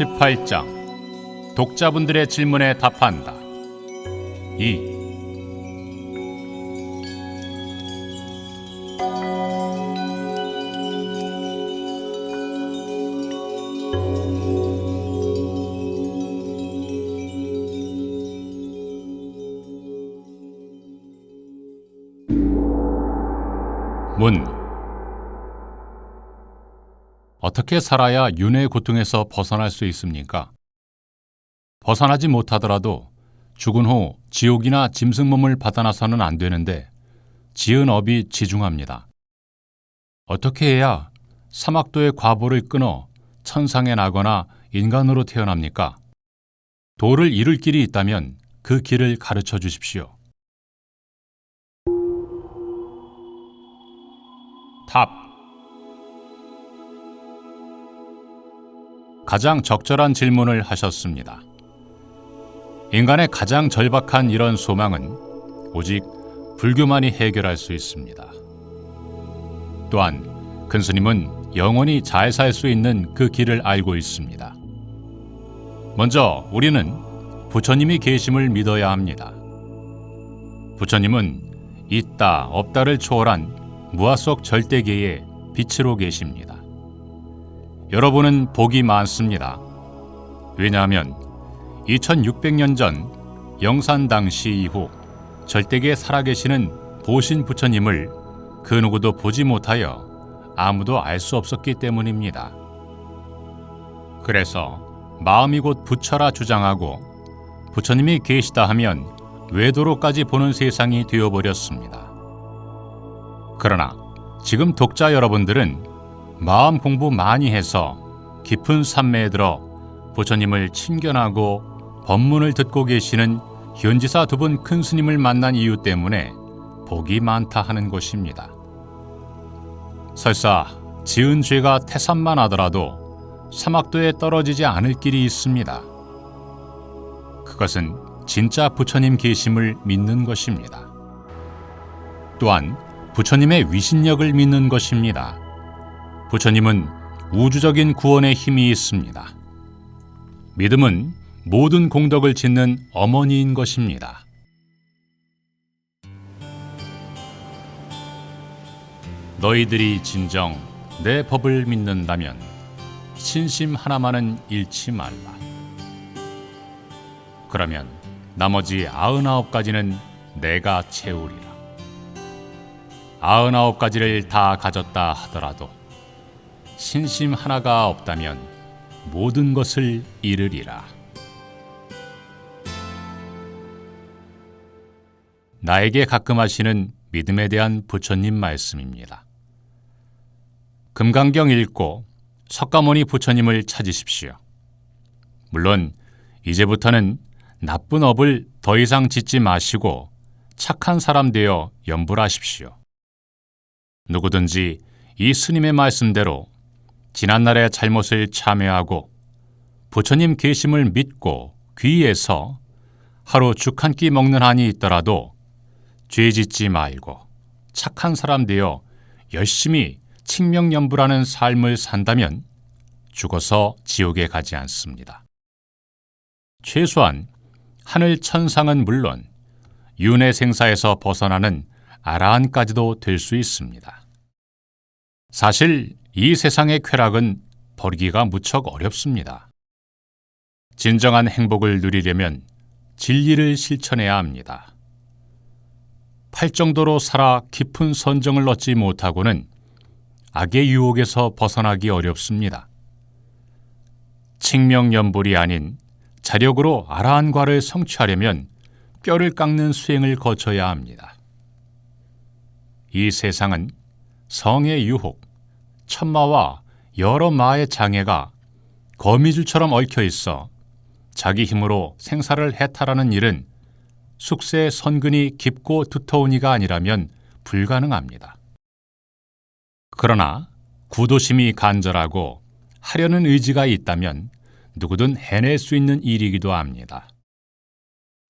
38장 독자분들의 질문에 답한다. 2. 어떻게 살아야 윤회의 고통에서 벗어날 수 있습니까? 벗어나지 못하더라도 죽은 후 지옥이나 짐승 몸을 받아나서는 안 되는데 지은 업이 지중합니다. 어떻게 해야 사막도의 과보를 끊어 천상에 나거나 인간으로 태어납니까? 도를 이룰 길이 있다면 그 길을 가르쳐 주십시오. 답 가장 적절한 질문을 하셨습니다. 인간의 가장 절박한 이런 소망은 오직 불교만이 해결할 수 있습니다. 또한 큰 스님은 영원히 잘 살 수 있는 그 길을 알고 있습니다. 먼저 우리는 부처님이 계심을 믿어야 합니다. 부처님은 있다 없다를 초월한 무아 속 절대계의 빛으로 계십니다. 여러분은 복이 많습니다. 왜냐하면 2600년 전 영산 당시 이후 절대계에 살아계시는 보신 부처님을 그 누구도 보지 못하여 아무도 알 수 없었기 때문입니다. 그래서 마음이 곧 부처라 주장하고 부처님이 계시다 하면 외도로까지 보는 세상이 되어버렸습니다. 그러나 지금 독자 여러분들은 마음 공부 많이 해서 깊은 산매에 들어 부처님을 친견하고 법문을 듣고 계시는 현지사 두 분 큰 스님을 만난 이유 때문에 복이 많다 하는 것입니다. 설사 지은 죄가 태산만 하더라도 사막도에 떨어지지 않을 길이 있습니다. 그것은 진짜 부처님 계심을 믿는 것입니다. 또한 부처님의 위신력을 믿는 것입니다. 부처님은 우주적인 구원의 힘이 있습니다. 믿음은 모든 공덕을 짓는 어머니인 것입니다. 너희들이 진정 내 법을 믿는다면 신심 하나만은 잃지 말라. 그러면 나머지 아흔아홉 가지는 내가 채우리라. 아흔아홉 가지를 다 가졌다 하더라도 신심 하나가 없다면 모든 것을 잃으리라. 나에게 가끔 하시는 믿음에 대한 부처님 말씀입니다. 금강경 읽고 석가모니 부처님을 찾으십시오. 물론 이제부터는 나쁜 업을 더 이상 짓지 마시고 착한 사람 되어 염불하십시오. 누구든지 이 스님의 말씀대로 지난날의 잘못을 참회하고 부처님 계심을 믿고 귀에서 하루 죽 한 끼 먹는 한이 있더라도 죄 짓지 말고 착한 사람 되어 열심히 칭명연불하는 삶을 산다면 죽어서 지옥에 가지 않습니다. 최소한 하늘 천상은 물론 윤회 생사에서 벗어나는 아라한까지도 될 수 있습니다. 사실 이 세상의 쾌락은 버리기가 무척 어렵습니다. 진정한 행복을 누리려면 진리를 실천해야 합니다. 팔 정도로 살아 깊은 선정을 얻지 못하고는 악의 유혹에서 벗어나기 어렵습니다. 칭명연불이 아닌 자력으로 아라한 과를 성취하려면 뼈를 깎는 수행을 거쳐야 합니다. 이 세상은 성의 유혹, 천마와 여러 마의 장애가 거미줄처럼 얽혀 있어 자기 힘으로 생사를 해탈하는 일은 숙세의 선근이 깊고 두터운 이가 아니라면 불가능합니다. 그러나 구도심이 간절하고 하려는 의지가 있다면 누구든 해낼 수 있는 일이기도 합니다.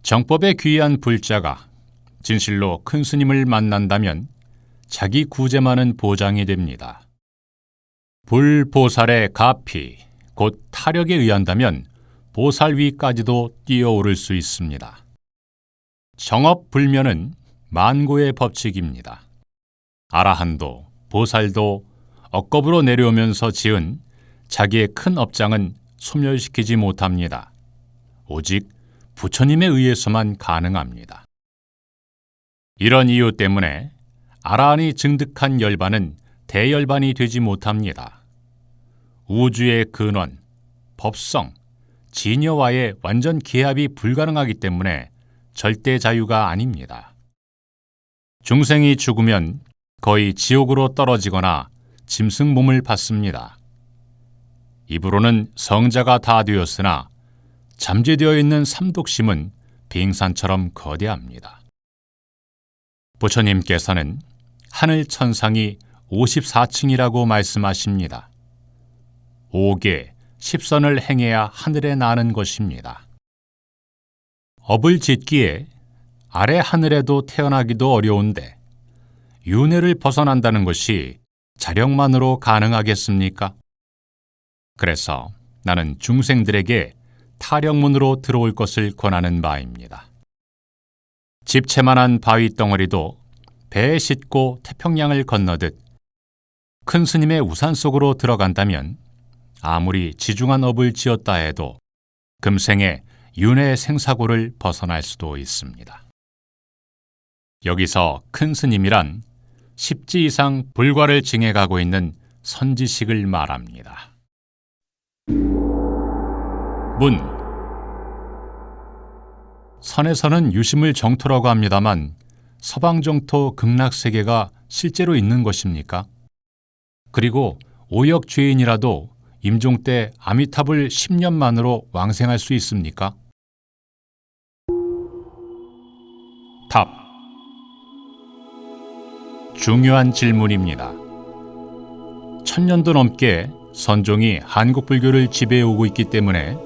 정법에 귀한 불자가 진실로 큰 스님을 만난다면 자기 구제만은 보장이 됩니다. 불보살의 가피, 곧 타력에 의한다면 보살 위까지도 뛰어오를 수 있습니다. 정업불면은 만고의 법칙입니다. 아라한도 보살도 억겁으로 내려오면서 지은 자기의 큰 업장은 소멸시키지 못합니다. 오직 부처님에 의해서만 가능합니다. 이런 이유 때문에 아라한이 증득한 열반은 대열반이 되지 못합니다. 우주의 근원, 법성, 진여와의 완전 기합이 불가능하기 때문에 절대 자유가 아닙니다. 중생이 죽으면 거의 지옥으로 떨어지거나 짐승 몸을 받습니다. 입으로는 성자가 다 되었으나 잠재되어 있는 삼독심은 빙산처럼 거대합니다. 부처님께서는 하늘 천상이 54층이라고 말씀하십니다. 5개, 10선을 행해야 하늘에 나는 것입니다. 업을 짓기에 아래 하늘에도 태어나기도 어려운데 윤회를 벗어난다는 것이 자력만으로 가능하겠습니까? 그래서 나는 중생들에게 타령문으로 들어올 것을 권하는 바입니다. 집채만한 바위 덩어리도 배에 싣고 태평양을 건너듯 큰 스님의 우산 속으로 들어간다면 아무리 지중한 업을 지었다 해도 금생에 윤회 생사고를 벗어날 수도 있습니다. 여기서 큰 스님이란 10지 이상 불과를 징해가고 있는 선지식을 말합니다. 문 선에서는 유심을 정토라고 합니다만 서방 정토 극락 세계가 실제로 있는 것입니까? 그리고 오역 죄인이라도 임종 때 아미탑을 10년 만으로 왕생할 수 있습니까? 답. 중요한 질문입니다. 천년도 넘게 선종이 한국 불교를 지배해 오고 있기 때문에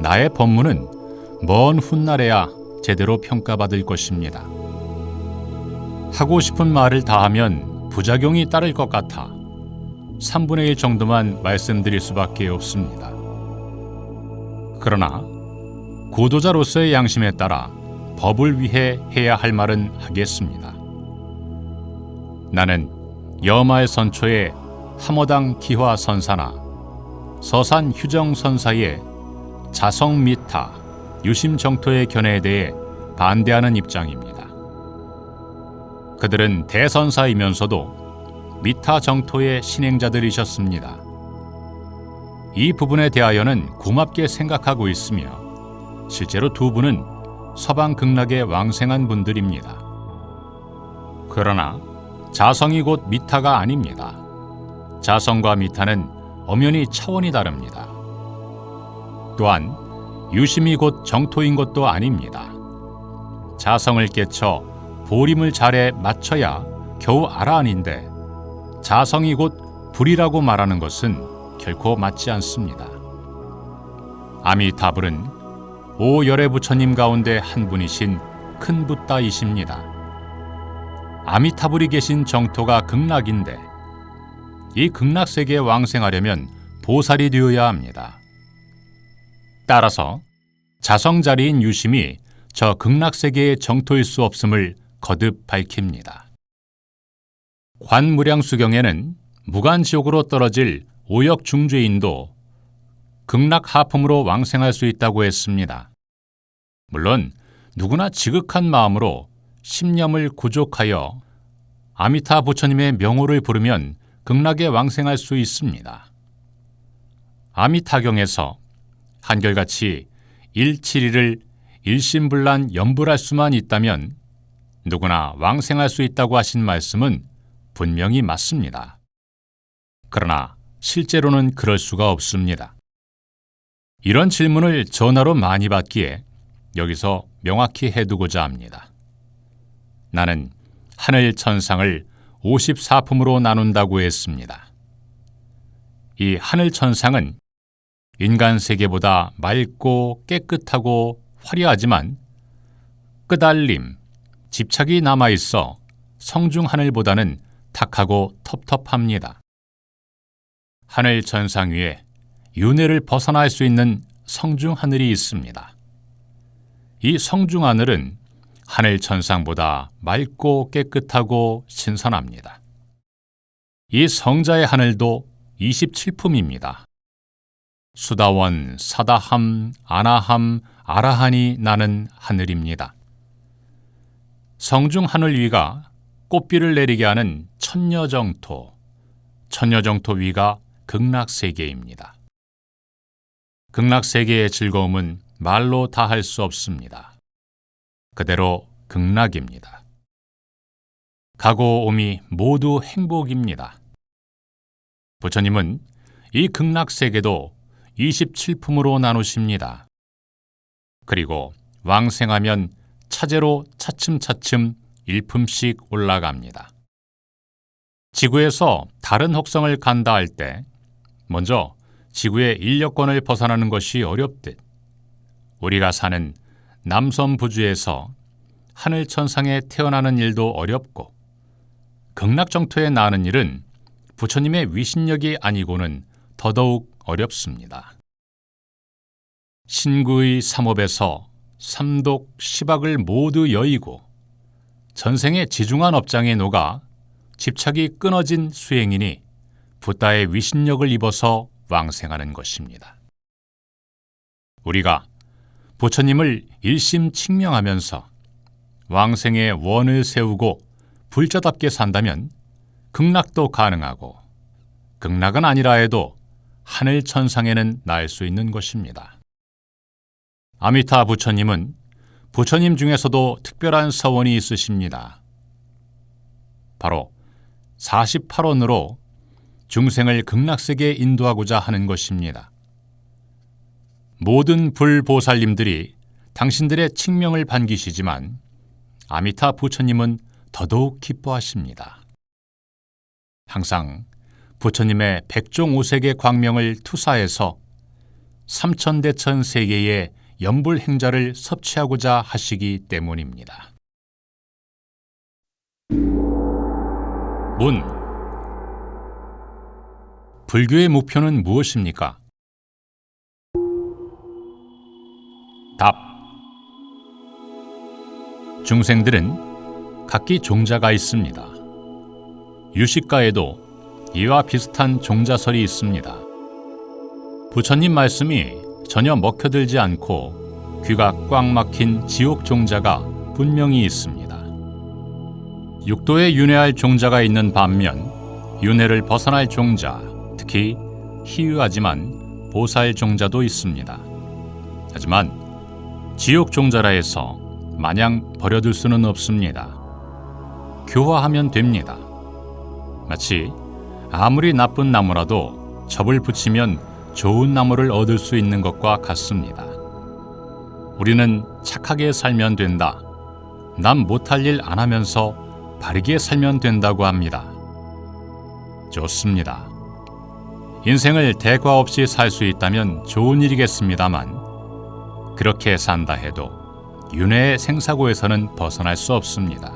나의 법문은 먼 훗날에야 제대로 평가받을 것입니다. 하고 싶은 말을 다 하면 부작용이 따를 것 같아 3분의 1 정도만 말씀드릴 수밖에 없습니다. 그러나 고도자로서의 양심에 따라 법을 위해 해야 할 말은 하겠습니다. 나는 여마의 선초의 함어당 기화 선사나 서산 휴정 선사의 자성 미타 유심 정토의 견해에 대해 반대하는 입장입니다. 그들은 대선사이면서도 미타 정토의 신행자들이셨습니다. 이 부분에 대하여는 고맙게 생각하고 있으며 실제로 두 분은 서방 극락에 왕생한 분들입니다. 그러나 자성이 곧 미타가 아닙니다. 자성과 미타는 엄연히 차원이 다릅니다. 또한 유심이 곧 정토인 것도 아닙니다. 자성을 깨쳐 보림을 잘해 맞춰야 겨우 아라한인데 자성이 곧 불이라고 말하는 것은 결코 맞지 않습니다. 아미타불은 오열의 부처님 가운데 한 분이신 큰 붓다이십니다. 아미타불이 계신 정토가 극락인데 이 극락 세계에 왕생하려면 보살이 되어야 합니다. 따라서 자성자리인 유심이 저 극락 세계의 정토일 수 없음을 거듭 밝힙니다. 관무량수경에는 무간지옥으로 떨어질 오역 중죄인도 극락 하품으로 왕생할 수 있다고 했습니다. 물론 누구나 지극한 마음으로 심념을 구족하여 아미타 부처님의 명호를 부르면 극락에 왕생할 수 있습니다. 아미타경에서 한결같이 일칠이를 일심불란 염불할 수만 있다면 누구나 왕생할 수 있다고 하신 말씀은 분명히 맞습니다. 그러나 실제로는 그럴 수가 없습니다. 이런 질문을 전화로 많이 받기에 여기서 명확히 해두고자 합니다. 나는 하늘 천상을 54품으로 나눈다고 했습니다. 이 하늘 천상은 인간 세계보다 맑고 깨끗하고 화려하지만 끄달림, 집착이 남아 있어 성중 하늘보다는 탁하고 텁텁합니다. 하늘 천상 위에 윤회를 벗어날 수 있는 성중 하늘이 있습니다. 이 성중 하늘은 하늘 천상보다 맑고 깨끗하고 신선합니다. 이 성자의 하늘도 27품입니다. 수다원, 사다함, 아나함, 아라한이 나는 하늘입니다. 성중 하늘 위가 꽃비를 내리게 하는 천녀정토, 천녀정토 위가 극락세계입니다. 극락세계의 즐거움은 말로 다 할 수 없습니다. 그대로 극락입니다. 가고 오미 모두 행복입니다. 부처님은 이 극락세계도 27품으로 나누십니다. 그리고 왕생하면 차제로 차츰차츰 1품씩 올라갑니다. 지구에서 다른 혹성을 간다 할 때 먼저 지구의 인력권을 벗어나는 것이 어렵듯 우리가 사는 남섬 부주에서 하늘 천상에 태어나는 일도 어렵고 극락정토에 나는 일은 부처님의 위신력이 아니고는 더더욱 어렵습니다. 신구의 삼업에서 삼독 시박을 모두 여의고 전생의 지중한 업장에 녹아 집착이 끊어진 수행인이 부다의 위신력을 입어서 왕생하는 것입니다. 우리가 부처님을 일심 칙명하면서 왕생의 원을 세우고 불자답게 산다면 극락도 가능하고 극락은 아니라 해도 하늘 천상에는 날 수 있는 것입니다. 아미타 부처님은 부처님 중에서도 특별한 서원이 있으십니다. 바로 48원으로 중생을 극락세계에 인도하고자 하는 것입니다. 모든 불보살님들이 당신들의 칙명을 반기시지만 아미타 부처님은 더더욱 기뻐하십니다. 항상 부처님의 백종 오색의 광명을 투사해서 삼천대천 세계의 연불 행자를 섭취하고자 하시기 때문입니다. 문 불교의 목표는 무엇입니까? 답 중생들은 각기 종자가 있습니다. 유식가에도 이와 비슷한 종자설이 있습니다. 부처님 말씀이 전혀 먹혀들지 않고 귀가 꽉 막힌 지옥 종자가 분명히 있습니다. 육도에 윤회할 종자가 있는 반면 윤회를 벗어날 종자, 특히 희유하지만 보살 종자도 있습니다. 하지만 지옥 종자라 해서 마냥 버려둘 수는 없습니다. 교화하면 됩니다. 마치 아무리 나쁜 나무라도 접을 붙이면 좋은 나무를 얻을 수 있는 것과 같습니다. 우리는 착하게 살면 된다. 남 못할 일 안 하면서 바르게 살면 된다고 합니다. 좋습니다. 인생을 대과 없이 살 수 있다면 좋은 일이겠습니다만 그렇게 산다 해도 윤회의 생사고에서는 벗어날 수 없습니다.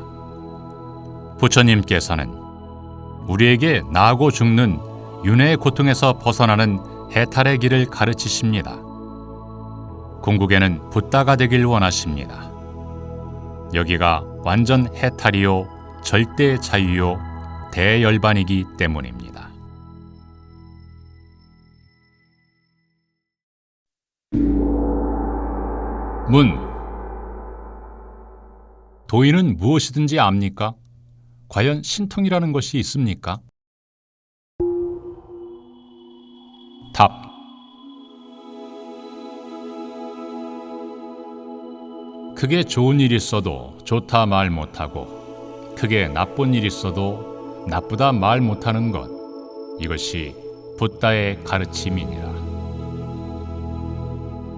부처님께서는 우리에게 나고 죽는 윤회의 고통에서 벗어나는 해탈의 길을 가르치십니다. 궁극에는 붓다가 되길 원하십니다. 여기가 완전 해탈이요 절대 자유요 대열반이기 때문입니다. 문 도인은 무엇이든지 압니까? 과연 신통이라는 것이 있습니까? 답 크게 좋은 일 있어도 좋다 말 못하고 크게 나쁜 일 있어도 나쁘다 말 못하는 것 이것이 붓다의 가르침이니라.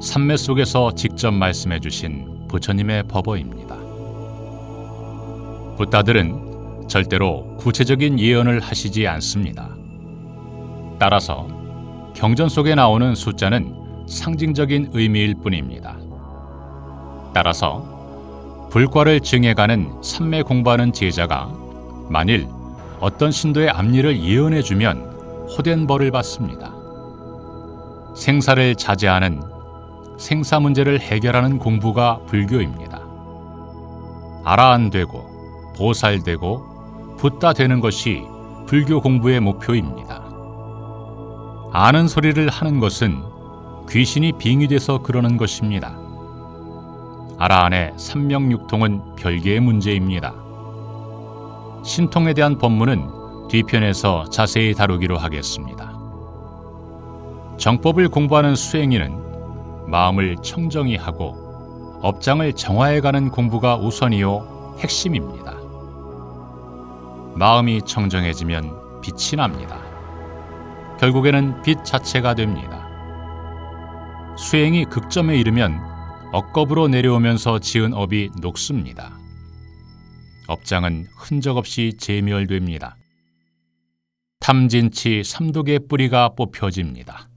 삼매 속에서 직접 말씀해 주신 부처님의 법어입니다. 붓다들은 절대로 구체적인 예언을 하시지 않습니다. 따라서 경전 속에 나오는 숫자는 상징적인 의미일 뿐입니다. 따라서 불과를 증해가는 삼매 공부하는 제자가 만일 어떤 신도의 앞일을 예언해주면 호된 벌을 받습니다. 생사를 자제하는 생사 문제를 해결하는 공부가 불교입니다. 아라한되고 보살되고 붓다 되는 것이 불교 공부의 목표입니다. 아는 소리를 하는 것은 귀신이 빙의돼서 그러는 것입니다. 아라한의 삼명육통은 별개의 문제입니다. 신통에 대한 법문은 뒤편에서 자세히 다루기로 하겠습니다. 정법을 공부하는 수행인은 마음을 청정히 하고 업장을 정화해가는 공부가 우선이요 핵심입니다. 마음이 청정해지면 빛이 납니다. 결국에는 빛 자체가 됩니다. 수행이 극점에 이르면 억겁으로 내려오면서 지은 업이 녹습니다. 업장은 흔적 없이 제멸됩니다. 탐진치 삼독의 뿌리가 뽑혀집니다.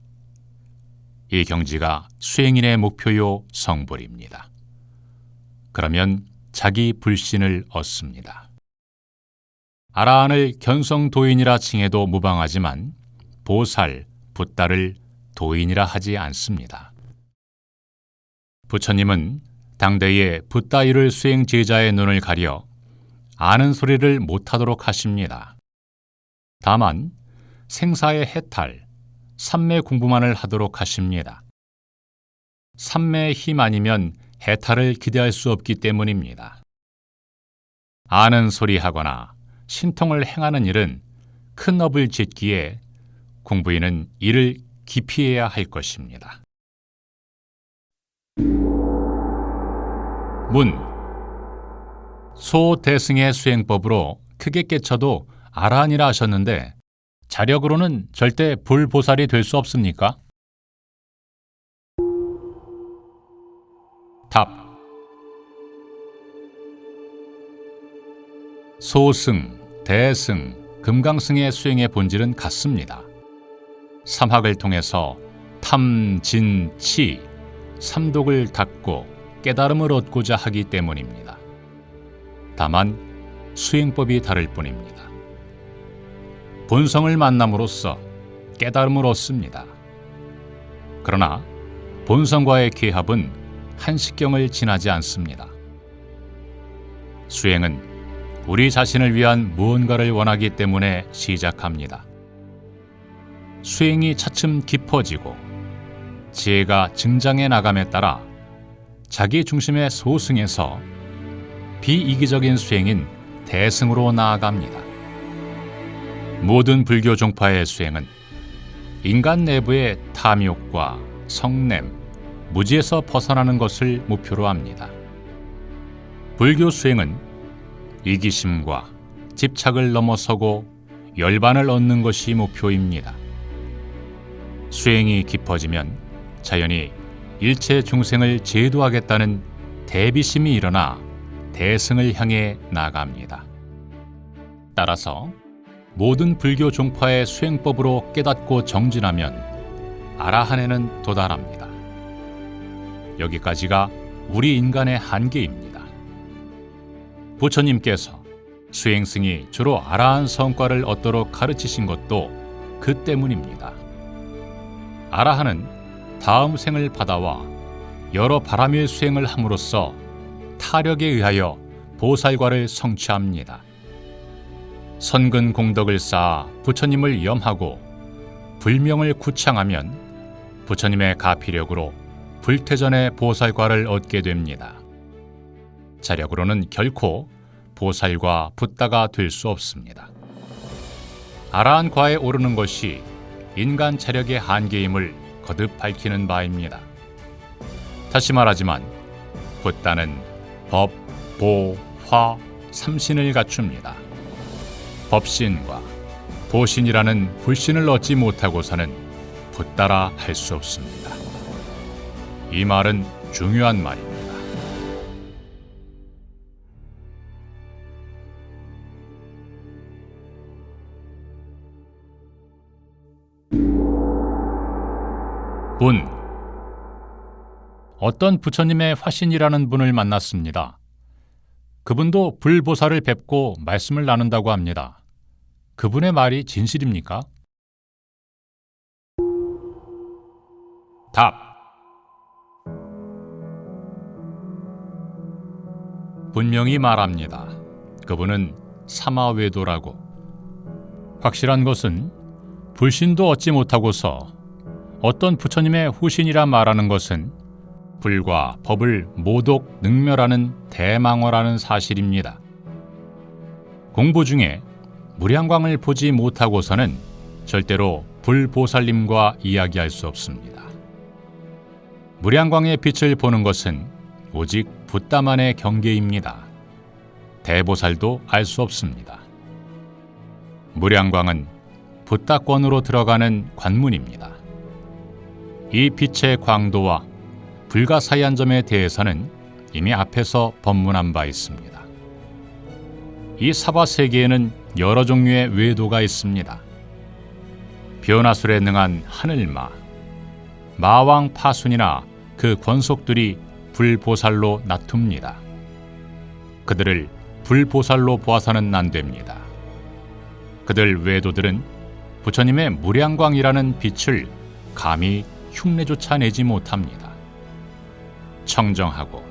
이 경지가 수행인의 목표요 성불입니다. 그러면 자기 불신을 얻습니다. 아라한을 견성도인이라 칭해도 무방하지만 보살, 붓다를 도인이라 하지 않습니다. 부처님은 당대의 붓다이를 수행 제자의 눈을 가려 아는 소리를 못하도록 하십니다. 다만 생사의 해탈, 삼매 공부만을 하도록 하십니다. 삼매의 힘 아니면 해탈을 기대할 수 없기 때문입니다. 아는 소리 하거나 신통을 행하는 일은 큰 업을 짓기에 공부인은 이를 기피해야 할 것입니다. 문 소대승의 수행법으로 크게 깨쳐도 아라한이라 하셨는데 자력으로는 절대 불보살이 될 수 없습니까? 답 소승, 대승, 금강승의 수행의 본질은 같습니다. 삼학을 통해서 탐, 진, 치, 삼독을 닦고 깨달음을 얻고자 하기 때문입니다. 다만 수행법이 다를 뿐입니다. 본성을 만남으로써 깨달음을 얻습니다. 그러나 본성과의 계합은 한식경을 지나지 않습니다. 수행은 우리 자신을 위한 무언가를 원하기 때문에 시작합니다. 수행이 차츰 깊어지고 지혜가 증장해 나감에 따라 자기 중심의 소승에서 비이기적인 수행인 대승으로 나아갑니다. 모든 불교 종파의 수행은 인간 내부의 탐욕과 성냄, 무지에서 벗어나는 것을 목표로 합니다. 불교 수행은 이기심과 집착을 넘어서고 열반을 얻는 것이 목표입니다. 수행이 깊어지면 자연히 일체 중생을 제도하겠다는 대비심이 일어나 대승을 향해 나갑니다. 따라서 모든 불교 종파의 수행법으로 깨닫고 정진하면 아라한에는 도달합니다. 여기까지가 우리 인간의 한계입니다. 부처님께서 수행승이 주로 아라한 성과를 얻도록 가르치신 것도 그 때문입니다. 아라한은 다음 생을 받아와 여러 바람일 수행을 함으로써 타력에 의하여 보살과를 성취합니다. 선근 공덕을 쌓아 부처님을 염하고 불명을 구창하면 부처님의 가피력으로 불태전의 보살과를 얻게 됩니다. 자력으로는 결코 보살과 붓다가 될 수 없습니다. 아라한 과에 오르는 것이 인간 자력의 한계임을 거듭 밝히는 바입니다. 다시 말하지만 붓다는 법, 보, 화, 삼신을 갖춥니다. 법신과 보신이라는 불신을 얻지 못하고서는 붓다라 할 수 없습니다. 이 말은 중요한 말입니다. 분 어떤 부처님의 화신이라는 분을 만났습니다. 그분도 불보살을 뵙고 말씀을 나눈다고 합니다. 그분의 말이 진실입니까? 답. 분명히 말합니다. 그분은 사마외도라고. 확실한 것은 불신도 얻지 못하고서 어떤 부처님의 후신이라 말하는 것은 불과 법을 모독 능멸하는 대망어라는 사실입니다. 공부 중에 무량광을 보지 못하고서는 절대로 불보살님과 이야기할 수 없습니다. 무량광의 빛을 보는 것은 오직 붓다만의 경계입니다. 대보살도 알 수 없습니다. 무량광은 붓다권으로 들어가는 관문입니다. 이 빛의 광도와 불가사의한 점에 대해서는 이미 앞에서 법문한 바 있습니다. 이 사바 세계에는 여러 종류의 외도가 있습니다. 변화술에 능한 하늘마, 마왕 파순이나 그 권속들이 불보살로 나툽니다. 그들을 불보살로 보아서는 안 됩니다. 그들 외도들은 부처님의 무량광이라는 빛을 감히 흉내조차 내지 못합니다. 청정하고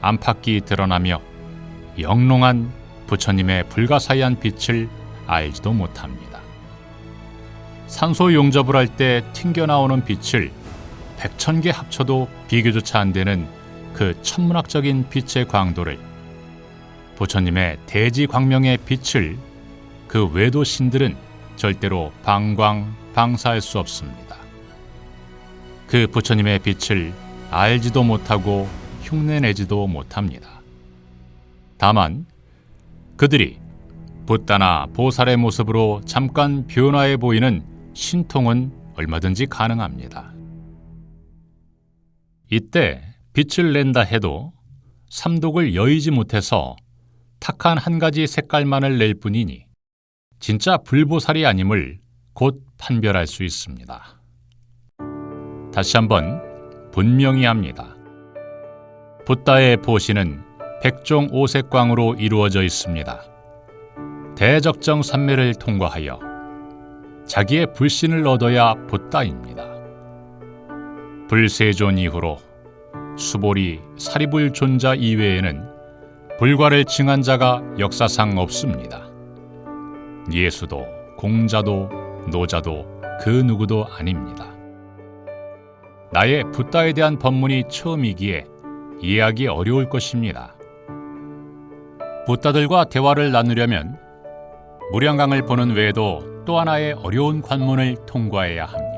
안팎이 드러나며 영롱한 부처님의 불가사의한 빛을 알지도 못합니다. 산소 용접을 할 때 튕겨나오는 빛을 백천 개 합쳐도 비교조차 안 되는 그 천문학적인 빛의 광도를 부처님의 대지 광명의 빛을 그 외도 신들은 절대로 방광 방사할 수 없습니다. 그 부처님의 빛을 알지도 못하고 흉내내지도 못합니다. 다만 그들이 붓다나 보살의 모습으로 잠깐 변화해 보이는 신통은 얼마든지 가능합니다. 이때 빛을 낸다 해도 삼독을 여의지 못해서 탁한 한 가지 색깔만을 낼 뿐이니 진짜 불보살이 아님을 곧 판별할 수 있습니다. 다시 한번 분명히 합니다. 붓다의 보시는 백종 오색광으로 이루어져 있습니다. 대적정 산매를 통과하여 자기의 불신을 얻어야 붓다입니다. 불세존 이후로 수보리 사리불 존자 이외에는 불과를 증한 자가 역사상 없습니다. 예수도 공자도 노자도 그 누구도 아닙니다. 나의 붓다에 대한 법문이 처음이기에 이해하기 어려울 것입니다. 붓다들과 대화를 나누려면 무량강을 보는 외에도 또 하나의 어려운 관문을 통과해야 합니다.